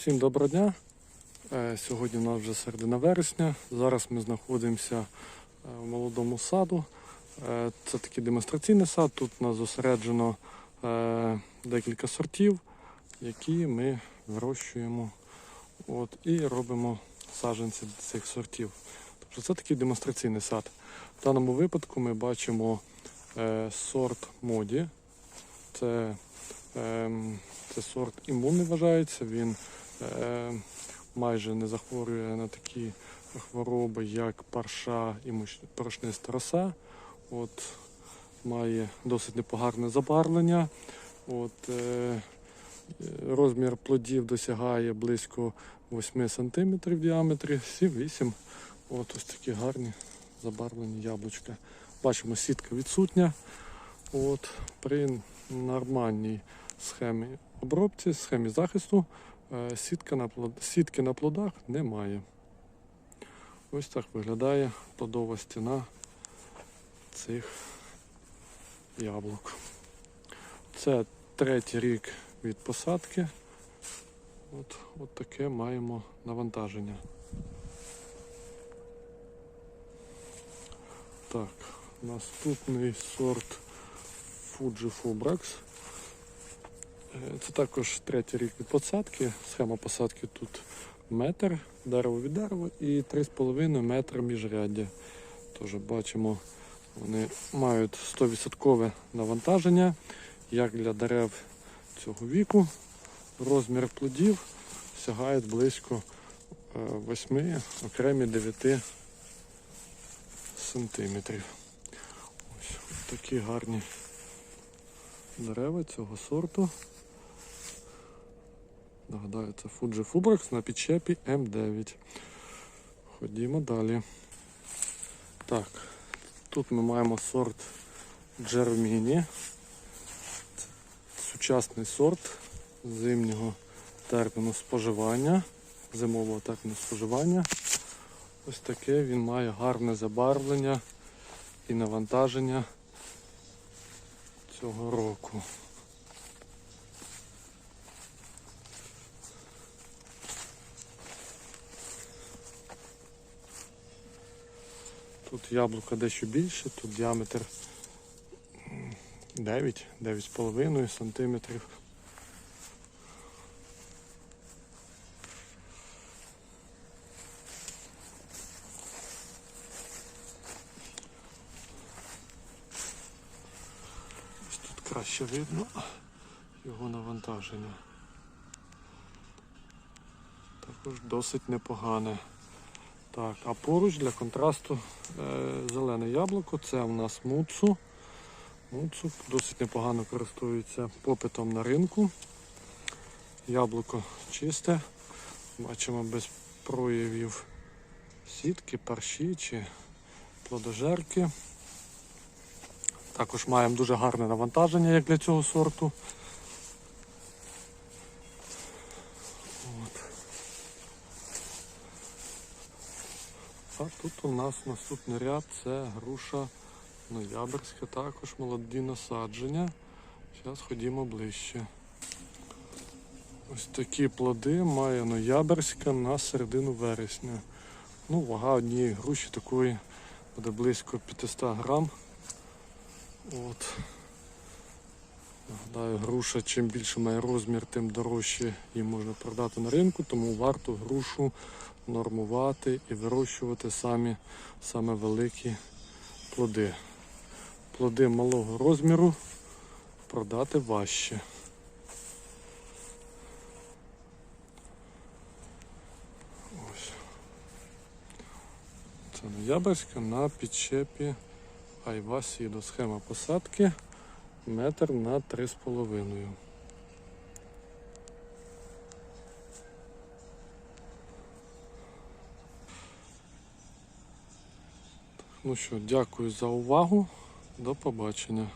Всім доброго дня. Е, Сьогодні у нас вже середина вересня. Зараз ми знаходимося е, в молодому саду. Е, Це такий демонстраційний сад. Тут у нас зосереджено декілька сортів, які ми вирощуємо от, і робимо саджанці цих сортів. Тобто це такий демонстраційний сад. В даному випадку ми бачимо сорт моді. Це Ем, Це сорт імунний вважається. Він майже не захворює на такі хвороби, як парша і порошниста роса. От, має досить непогарне забарвлення. От, е, е, розмір плодів досягає близько 8 см в діаметрі, 7-8. От ось такі гарні забарвлені яблучка. Бачимо, сітка відсутня. От, при нормальній схемі обробці, схемі захисту е, сітка на плод... сітки на плодах немає. Ось так виглядає плодова стіна цих яблук. Це третій рік від посадки. От, от таке маємо навантаження. Так, наступний сорт Fuji Fubrax. Е, Це також третій рік від посадки. Схема посадки тут метр, дерево від дерева і 3,5 метра міжряддя. Тож бачимо, вони мають 100% навантаження, як для дерев цього віку. Розмір плодів сягає близько 8, окремі 9 сантиметрів. Ось такі гарні дерева цього сорту. Нагадаю, це Fuji Fubrax на підчепі М9. Ходімо далі. Так, тут ми маємо сорт Джерміні. Сучасний сорт зимнього терміну споживання, зимового терміну споживання. Ось таке він має гарне забарвлення і навантаження цього року. Тут яблука дещо більше, тут діаметр м, 9, 9,5 сантиметрів. Ось тут краще видно його навантаження. Також досить непогане. Так, а поруч для контрасту е, зелене яблуко. Це у нас муцу. Муцу досить непогано користується попитом на ринку. Яблуко чисте. Бачимо без проявів сітки, парші чи плодожерки. Також маємо дуже гарне навантаження, як для цього сорту. А тут у нас наступний ряд це груша ноябрьська, також молоді насадження. Зараз ходімо ближче. Ось такі плоди має ноябрьська на середину вересня. Ну, вага однієї груші такої буде близько 500 грам. От. Нагадаю, груша, чим більше має розмір, тим дорожче її можна продати на ринку, тому варто грушу нормувати і вирощувати самі саме великі плоди. Плоди малого розміру продати важче. Ось. Це ноябрьська на підчепі Айва Сідо. Схема посадки метр на 3,5. Ну що, дякую за увагу. До побачення.